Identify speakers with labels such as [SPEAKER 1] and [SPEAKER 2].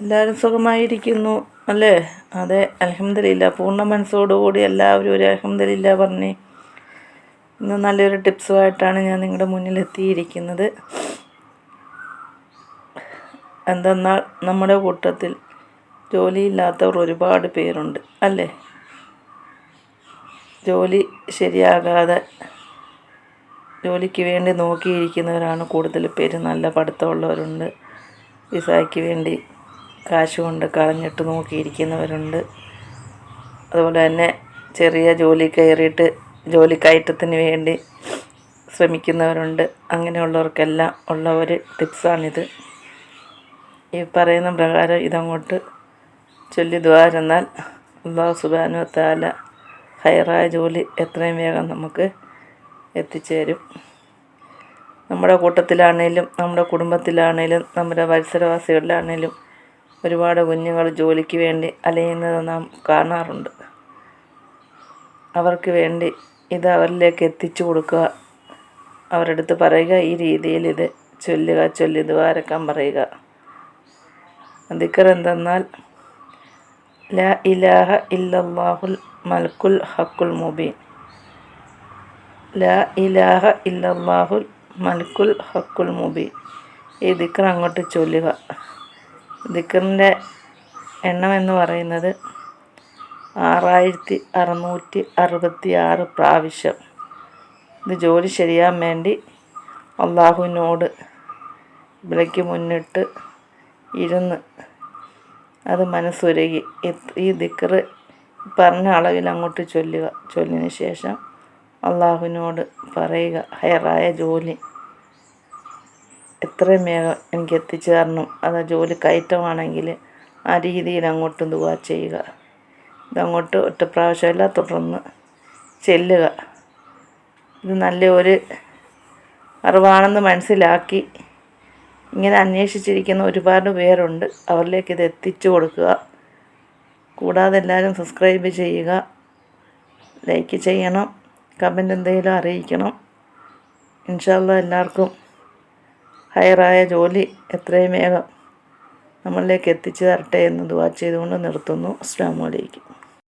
[SPEAKER 1] എല്ലാവരും സുഖമായിരിക്കുന്നു അല്ലേ? അതെ അലഹമ്മദില്ല പൂർണ മനസ്സോടുകൂടി എല്ലാവരും ഒരു അലഹമ്മദില്ല പറഞ്ഞ് ഇന്ന് നല്ലൊരു ടിപ്സുമായിട്ടാണ് ഞാൻ നിങ്ങളുടെ മുന്നിൽ എത്തിയിരിക്കുന്നത്. എന്തെന്നാൽ നമ്മുടെ കൂട്ടത്തിൽ ജോലിയില്ലാത്തവർ ഒരുപാട് പേരുണ്ട് അല്ലേ? ജോലി ശരിയാകാതെ ജോലിക്ക് വേണ്ടി നോക്കിയിരിക്കുന്നവരാണ് കൂടുതൽ പേര്. നല്ല പഠിത്തമുള്ളവരുണ്ട് വിസയ്ക്ക് വേണ്ടി കാശ് കൊണ്ട് കളഞ്ഞിട്ട് നോക്കിയിരിക്കുന്നവരുണ്ട്. അതുപോലെ തന്നെ ചെറിയ ജോലി കയറിയിട്ട് ജോലി കയറ്റത്തിന് വേണ്ടി ശ്രമിക്കുന്നവരുണ്ട്. അങ്ങനെയുള്ളവർക്കെല്ലാം ഉള്ള ഒരു ടിപ്സാണിത്. ഈ പറയുന്ന പ്രകാരം ഇതങ്ങോട്ട് ചൊല്ലി ദ്വാരെന്നാൽ അള്ളാഹു സുബാനു താല ഹയറായ ജോലി എത്രയും വേഗം നമുക്ക് എത്തിച്ചേരും. നമ്മുടെ കൂട്ടത്തിലാണേലും നമ്മുടെ കുടുംബത്തിലാണേലും നമ്മുടെ മത്സരവാസികളിലാണേലും ഒരുപാട് കുഞ്ഞുങ്ങൾ ജോലിക്ക് വേണ്ടി അലയുന്നത് നാം കാണാറുണ്ട്. അവർക്ക് വേണ്ടി ഇത് അവരിലേക്ക് എത്തിച്ചു കൊടുക്കുക. അവരുടെ അടുത്ത് പറയുക ഈ രീതിയിൽ ഇത് ചൊല്ലുക ചൊല്ലി ദ്വാരക്കാൻ പറയുക. ദിക്കർ എന്തെന്നാൽ ലാ ഇലാഹ ഇല്ലല്ലാഹുൽ മൽക്കുൽ ഹക്കുൽ മുബീൻ. ലാ ഇലാഹ ഇല്ലല്ലാഹുൽ മൽക്കുൽ ഹക്കുൽ മുബീൻ. ഈ ദിക്കർ അങ്ങോട്ട് ചൊല്ലുക. ദിക്കറിന്റെ എണ്ണം എന്ന് പറയുന്നത് ആറായിരത്തി അറുന്നൂറ്റി അറുപത്തി ആറ് പ്രാവശ്യം. ഇത് ജോലി ശരിയാൻ വേണ്ടി അള്ളാഹുവിനോട് വിളയ്ക്ക് മുന്നിട്ട് ഇരുന്ന് അത് മനസ്സുരുകി. ഈ ദിക്കറ് പറഞ്ഞ അളവിൽ അങ്ങോട്ട് ചൊല്ലുക. ചൊല്ലിന് ശേഷം അള്ളാഹുവിനോട് പറയുക ഹയറായ ജോലി. എത്രയും വേഗം എനിക്ക് എത്തിച്ചു തരണം. അത് ജോലി കയറ്റമാണെങ്കിൽ ആ രീതിയിൽ അങ്ങോട്ട് ദുവാ ചെയ്യുക. ഇതങ്ങോട്ട് ഒറ്റ പ്രാവശ്യമല്ല തുടർന്ന് ചെല്ലുക. ഇത് നല്ല ഒരു അറിവാണെന്ന് മനസ്സിലാക്കി ഇങ്ങനെ അന്വേഷിച്ചിരിക്കുന്ന ഒരുപാട് പേരുണ്ട്. അവരിലേക്ക് ഇത് എത്തിച്ചു കൊടുക്കുക. കൂടാതെ എല്ലാവരും സബ്സ്ക്രൈബ് ചെയ്യുക. ലൈക്ക് ചെയ്യണം. കമന്റ് എന്തെങ്കിലും അറിയിക്കണം. ഇൻഷാല്ല എല്ലാവർക്കും ഹയറായ ജോലി എത്രയും വേഗം നമ്മളിലേക്ക് എത്തിച്ചു തരട്ടെ എന്ന് ദുവാ ചെയ്തുകൊണ്ട് നിർത്തുന്നു. അസ്സാം